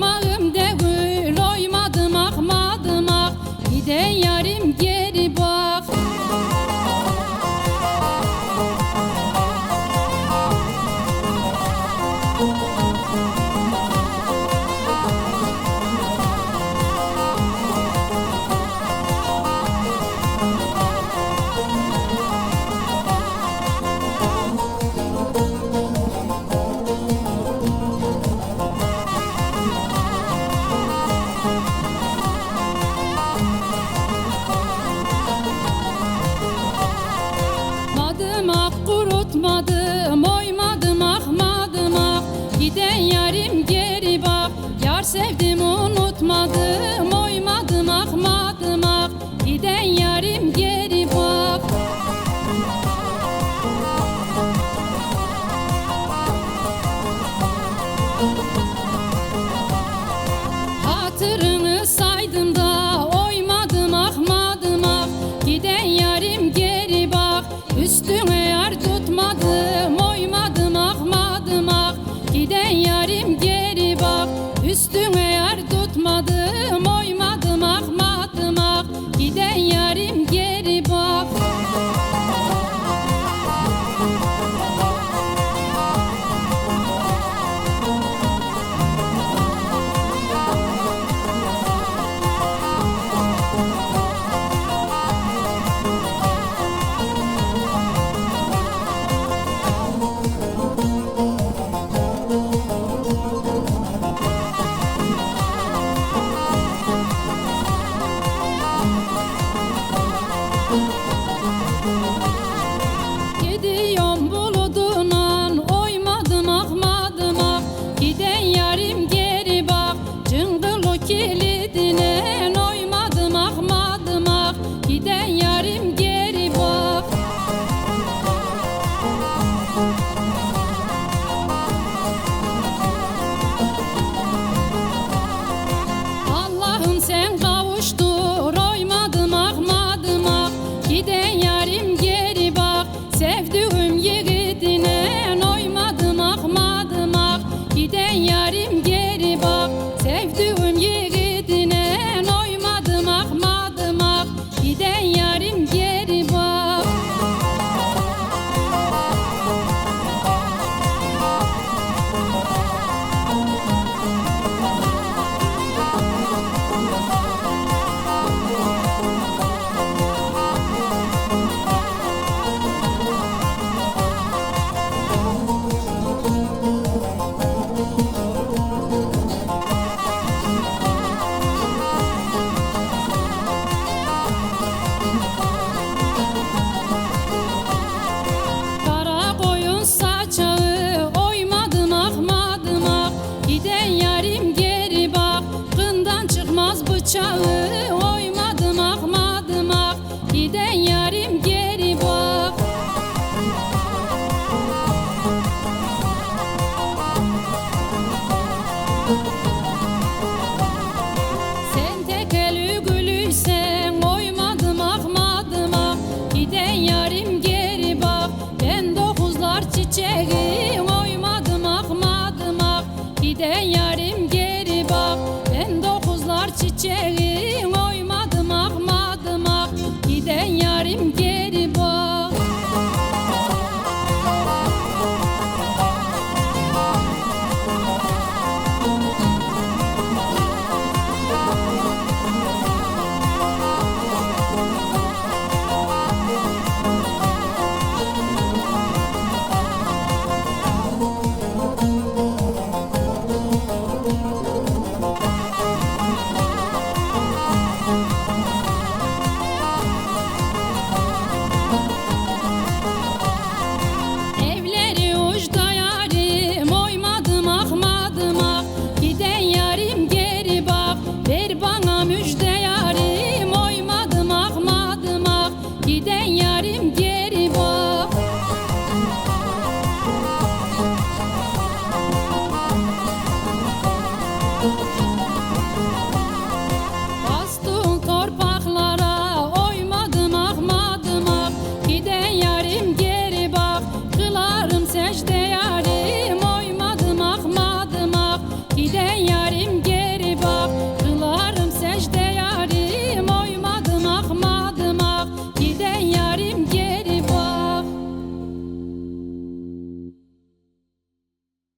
parmağımda Bakmadım oymadım ahmadım ah. Giden yarim geri bak. Yar sevdim unutmadım costume you giden yarim gel.